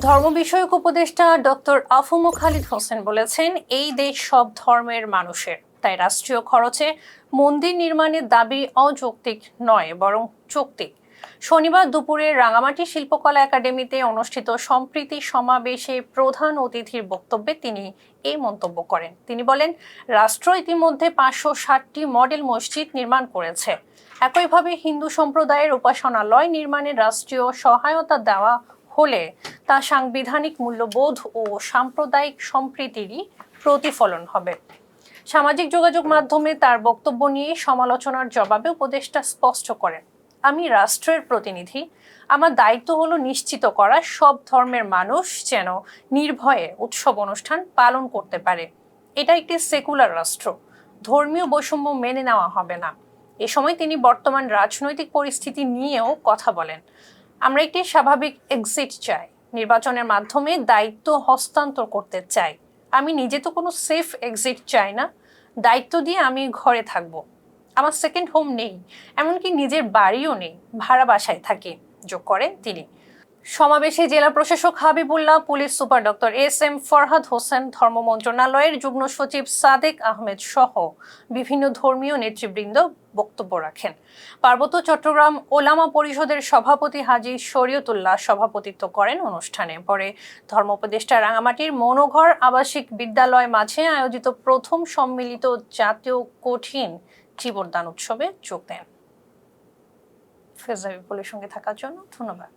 ধর্ম বিষয়ক উপদেষ্টা ডক্টর আফুমু খালিদ হোসেন বলেছেন, এই দেশ সব ধর্মের মানুষের। তাই রাষ্ট্রীয় খরচে মন্দির নির্মাণের দাবি অযৌক্তিক নয়, বরং যৌক্তিক শনিবার দুপুরে রাঙামাটি শিল্পকলা একাডেমিতে অনুষ্ঠিত সম্প্রীতি সমাবেশে প্রধান অতিথির বক্তব্যে তিনি এই মন্তব্য করেন। তিনি বলেন, রাষ্ট্র ইতিমধ্যে পাঁচশো ষাটটি মডেল মসজিদ নির্মাণ করেছে। একইভাবে হিন্দু সম্প্রদায়ের উপাসনালয় নির্মাণে রাষ্ট্রীয় সহায়তা দেওয়া হলে তা সাংবিধানিক মূল্যবোধ ও সাম্প্রদায়িক সম্প্রীতিরই প্রতিফলন হবে। সামাজিক যোগাযোগ মাধ্যমে তার বক্তব্য নিয়ে সমালোচনার জবাবে উপদেষ্টা স্পষ্ট করেন, আমি রাষ্ট্রের প্রতিনিধি। আমার দায়িত্ব হলো নিশ্চিত করা সব ধর্মের মানুষ যেন নির্ভয়ে উৎসব অনুষ্ঠান পালন করতে পারে। এটা একটি সেকুলার রাষ্ট্র। ধর্মীয় বৈষম্য মেনে নেওয়া হবে না। এ সময় তিনি বর্তমান রাজনৈতিক পরিস্থিতি নিয়েও কথা বলেন। আমরা একটি স্বাভাবিক এক্সিট চাই। নির্বাচনের মাধ্যমে দায়িত্ব হস্তান্তর করতে চাই। আমি নিজে তো কোনো সেফ এক্সিট চাই না। দায়িত্ব দিয়ে আমি ঘরে থাকব। আমার সেকেন্ড হোম নেই। এমনকি নিজের বাড়িও নেই। ভাড়া বাসায় থাকি। যোগ করেন তিনি। সমাবেশে জেলা প্রশাসক Habibullah, police super doctor S M Farhad Hossain, ধর্ম মন্ত্রণালয়ের যুগ্ম সচিব সাদেক আহমেদ সহ বিভিন্ন ধর্মীয় নেতৃবৃন্দ বক্তব্য রাখেন। পার্বত্য চট্টগ্রাম ওলামা পরিষদের সভাপতি হাজি শরীয়তুল্লাহ সভাপতিত্ব করেন অনুষ্ঠানে। পরে ধর্ম উপদেষ্টা রাঙামাটির মনোঘর আবাসিক বিদ্যালয় মাঝে আয়োজিত প্রথম সম্মিলিত জাতীয় কঠিন জীবনদান উৎসবে যোগ দেন। ফেজাবি পুলিশ সঙ্গে থাকার জন্য ধন্যবাদ।